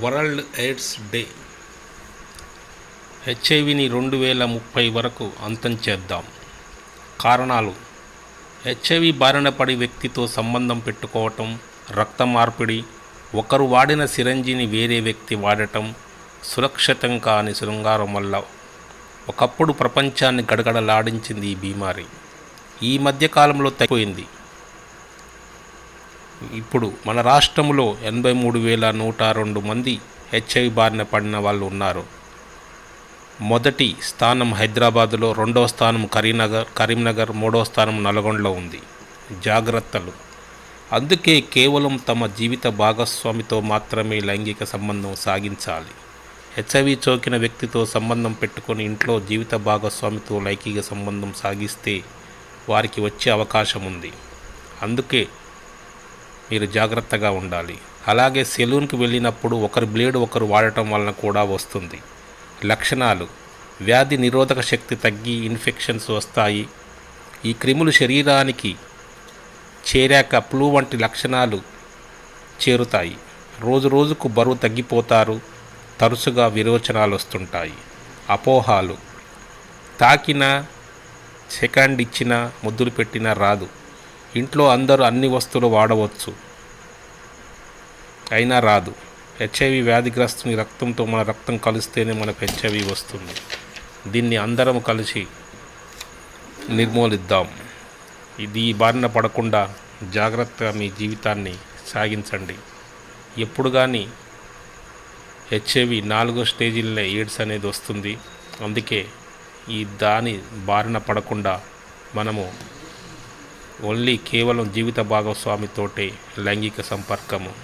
World AIDS day. హెచ్ఐవిని రెండు వేల ముప్పై వరకు అంతం చేద్దాం. కారణాలు. హెచ్ఐవి బారిన పడి వ్యక్తితో సంబంధం పెట్టుకోవటం రక్త మార్పిడి ఒకరు వాడిన సిరంజిని వేరే వ్యక్తి వాడటం సురక్షితం కాని శృంగారం వల్ల ఒకప్పుడు ప్రపంచాన్ని గడగడలాడించింది ఈ బీమారి ఈ మధ్యకాలంలో తగ్గిపోయింది. ఇప్పుడు మన రాష్ట్రంలో ఎనభై మూడు వేల నూట రెండు మంది హెచ్ఐవి బారిన పడిన వాళ్ళు ఉన్నారు. మొదటి స్థానం హైదరాబాదులో రెండవ స్థానం కరీంనగర్ కరీంనగర్ మూడవ స్థానం నల్గొండలో ఉంది. జాగ్రత్తలు. అందుకే కేవలం తమ జీవిత భాగస్వామితో మాత్రమే లైంగిక సంబంధం సాగించాలి. హెచ్ఐవి సోకిన వ్యక్తితో సంబంధం పెట్టుకొని ఇంట్లో జీవిత భాగస్వామితో లైంగిక సంబంధం సాగిస్తే వారికి వచ్చే అవకాశం ఉంది. అందుకే మీరు జాగ్రత్తగా ఉండాలి. అలాగే సెలూన్కి వెళ్ళినప్పుడు ఒకరి బ్లేడ్ ఒకరు వాడటం వలన కూడా వస్తుంది. లక్షణాలు. వ్యాధి నిరోధక శక్తి తగ్గి ఇన్ఫెక్షన్స్ వస్తాయి. ఈ క్రిములు శరీరానికి చేరాక ఫ్లూ వంటి లక్షణాలు చేరుతాయి. రోజు రోజుకు బరువు తగ్గిపోతారు. తరచుగా విరోచనాలు వస్తుంటాయి. అపోహాలు. తాకిన సెకండ్ ఇచ్చినా ముద్దులు పెట్టినా రాదు. ఇంట్లో అందరూ అన్ని వస్తువులు వాడవచ్చు. అయినా రాదు. హెచ్ఐవి వ్యాధిగ్రస్తుని రక్తంతో మన రక్తం కలిస్తేనే మనకు హెచ్ఐవి వస్తుంది. దీన్ని అందరం కలిసి నిర్మూలిద్దాం. ఇది బారిన పడకుండా జాగ్రత్తగా మీ జీవితాన్ని సాగించండి. ఎప్పుడు కానీ హెచ్ఐవి నాలుగో స్టేజీలనే ఎయిడ్స్ అనేది వస్తుంది. అందుకే ఈ దాని బారిన పడకుండా మనము ఓన్లీ కేవలం జీవిత భాగస్వామితోటే లైంగిక సంపర్కము.